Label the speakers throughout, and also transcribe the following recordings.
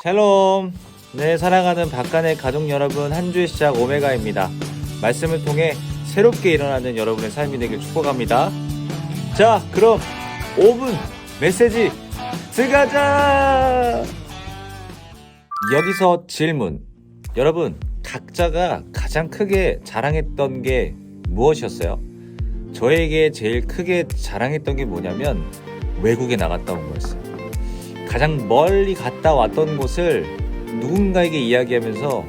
Speaker 1: 샬롬. 네, 사랑하는 박간의 가족 여러분, 한 주의 시작 오메가입니다. 말씀을 통해 새롭게 일어나는 여러분의 삶이 되길 축복합니다. 자, 그럼 5분 메시지 들어가자! 여기서 질문. 여러분, 각자가 가장 크게 자랑했던 게 무엇이었어요? 저에게 제일 크게 자랑했던 게 뭐냐면 외국에 나갔다 온 거였어요. 가장 멀리 갔다 왔던 곳을 누군가에게 이야기하면서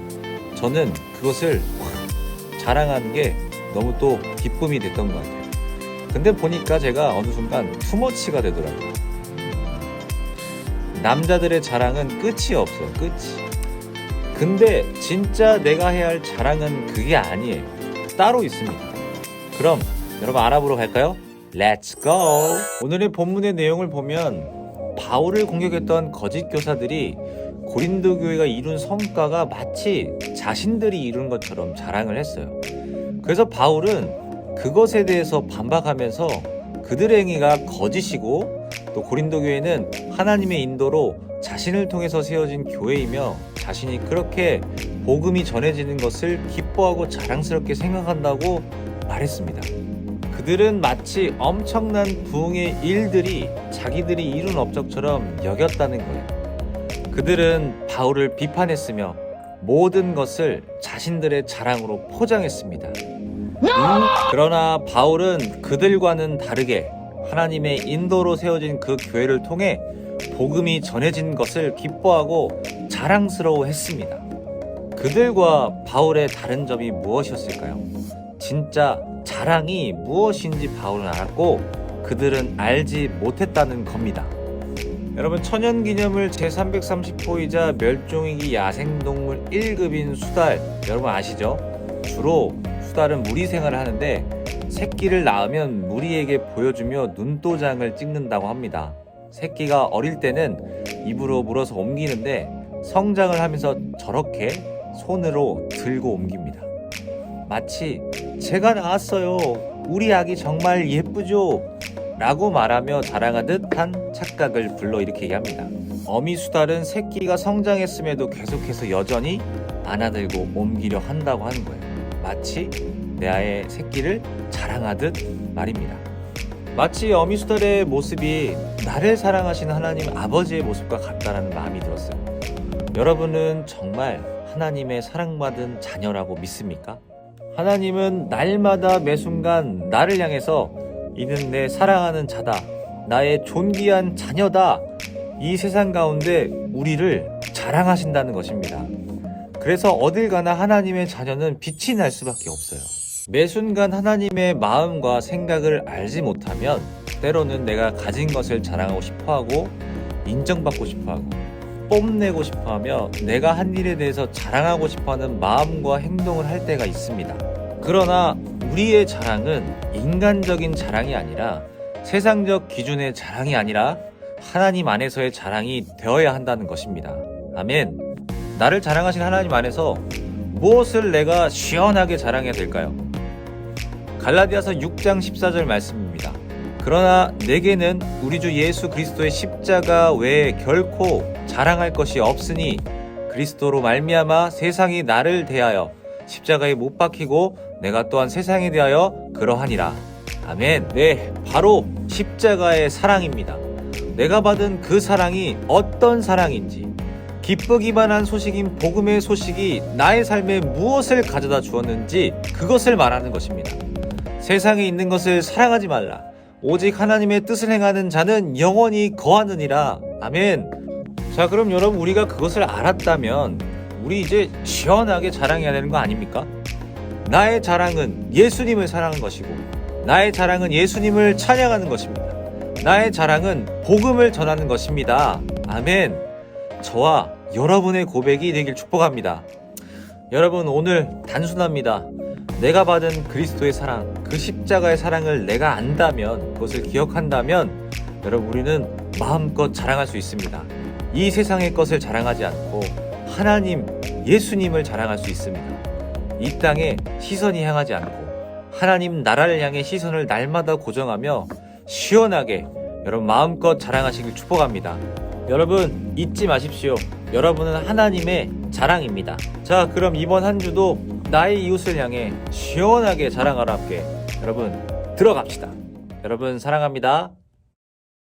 Speaker 1: 저는 그것을 확 자랑하는 게 너무 또 기쁨이 됐던 것 같아요. 근데 보니까 제가 어느 순간 투머치가 되더라고요. 남자들의 자랑은 끝이 없어요. 끝이. 근데 진짜 내가 해야 할 자랑은 그게 아니에요. 따로 있습니다. 그럼 여러분 알아보러 갈까요? Let's go! 오늘의 본문의 내용을 보면 바울을 공격했던 거짓 교사들이 고린도 교회가 이룬 성과가 마치 자신들이 이룬 것처럼 자랑을 했어요. 그래서 바울은 그것에 대해서 반박하면서 그들의 행위가 거짓이고 또 고린도 교회는 하나님의 인도로 자신을 통해서 세워진 교회이며 자신이 그렇게 복음이 전해지는 것을 기뻐하고 자랑스럽게 생각한다고 말했습니다. 그들은 마치 엄청난 부흥의 일들이 자기들이 이룬 업적처럼 여겼다는 거예요. 그들은 바울을 비판했으며 모든 것을 자신들의 자랑으로 포장했습니다. 음, 그러나 바울은 그들과는 다르게 하나님의 인도로 세워진 그 교회를 통해 복음이 전해진 것을 기뻐하고 자랑스러워 했습니다. 그들과 바울의 다른 점이 무엇이었을까요? 진짜 자랑이 무엇인지 바울은 알았고 그들은 알지 못했다는 겁니다. 여러분 천연기념물 제330호이자 멸종위기 야생동물 1급인 수달 여러분 아시죠? 주로 수달은 무리 생활을 하는데 새끼를 낳으면 무리에게 보여주며 눈도장을 찍는다고 합니다. 새끼가 어릴 때는 입으로 물어서 옮기는데 성장을 하면서 저렇게 손으로 들고 옮깁니다. 마치 제가 나왔어요. 우리 아기 정말 예쁘죠? 라고 말하며 자랑하듯 한 착각을 불러일으키게 합니다. 어미 수달은 새끼가 성장했음에도 계속해서 여전히 안아들고 옮기려 한다고 하는 거예요. 마치 내 아의 새끼를 자랑하듯 말입니다. 마치 어미 수달의 모습이 나를 사랑하시는 하나님 아버지의 모습과 같다라는 마음이 들었어요. 여러분은 정말 하나님의 사랑받은 자녀라고 믿습니까? 하나님은 날마다 매 순간 나를 향해서 이는 내 사랑하는 자다. 나의 존귀한 자녀다. 이 세상 가운데 우리를 자랑하신다는 것입니다. 그래서 어딜 가나 하나님의 자녀는 빛이 날 수밖에 없어요. 매 순간 하나님의 마음과 생각을 알지 못하면 때로는 내가 가진 것을 자랑하고 싶어 하고 인정받고 싶어 하고 뽐내고 싶어 하며 내가 한 일에 대해서 자랑하고 싶어 하는 마음과 행동을 할 때가 있습니다. 그러나 우리의 자랑은 인간적인 자랑이 아니라 세상적 기준의 자랑이 아니라 하나님 안에서의 자랑이 되어야 한다는 것입니다. 아멘. 나를 자랑하신 하나님 안에서 무엇을 내가 시원하게 자랑해야 될까요? 갈라디아서 6장 14절 말씀입니다. 그러나 내게는 우리 주 예수 그리스도의 십자가 외에 결코 자랑할 것이 없으니 그리스도로 말미암아 세상이 나를 대하여 십자가에 못 박히고 내가 또한 세상에 대하여 그러하니라. 아멘. 네, 바로 십자가의 사랑입니다. 내가 받은 그 사랑이 어떤 사랑인지, 기쁘기만 한 소식인 복음의 소식이 나의 삶에 무엇을 가져다 주었는지 그것을 말하는 것입니다. 세상에 있는 것을 사랑하지 말라. 오직 하나님의 뜻을 행하는 자는 영원히 거하느니라. 아멘. 자, 그럼 여러분 우리가 그것을 알았다면 우리 이제 시원하게 자랑해야 되는 거 아닙니까? 나의 자랑은 예수님을 사랑하는 것이고 나의 자랑은 예수님을 찬양하는 것입니다. 나의 자랑은 복음을 전하는 것입니다. 아멘. 저와 여러분의 고백이 되길 축복합니다. 여러분 오늘 단순합니다. 내가 받은 그리스도의 사랑, 그 십자가의 사랑을 내가 안다면, 그것을 기억한다면, 여러분 우리는 마음껏 자랑할 수 있습니다. 이 세상의 것을 자랑하지 않고 하나님, 예수님을 자랑할 수 있습니다. 이 땅에 시선이 향하지 않고 하나님 나라를 향해 시선을 날마다 고정하며 시원하게 여러분 마음껏 자랑하시길 축복합니다. 여러분 잊지 마십시오. 여러분은 하나님의 자랑입니다. 자, 그럼 이번 한 주도 나의 이웃을 향해 시원하게 자랑하러 함께 여러분 들어갑시다. 여러분 사랑합니다.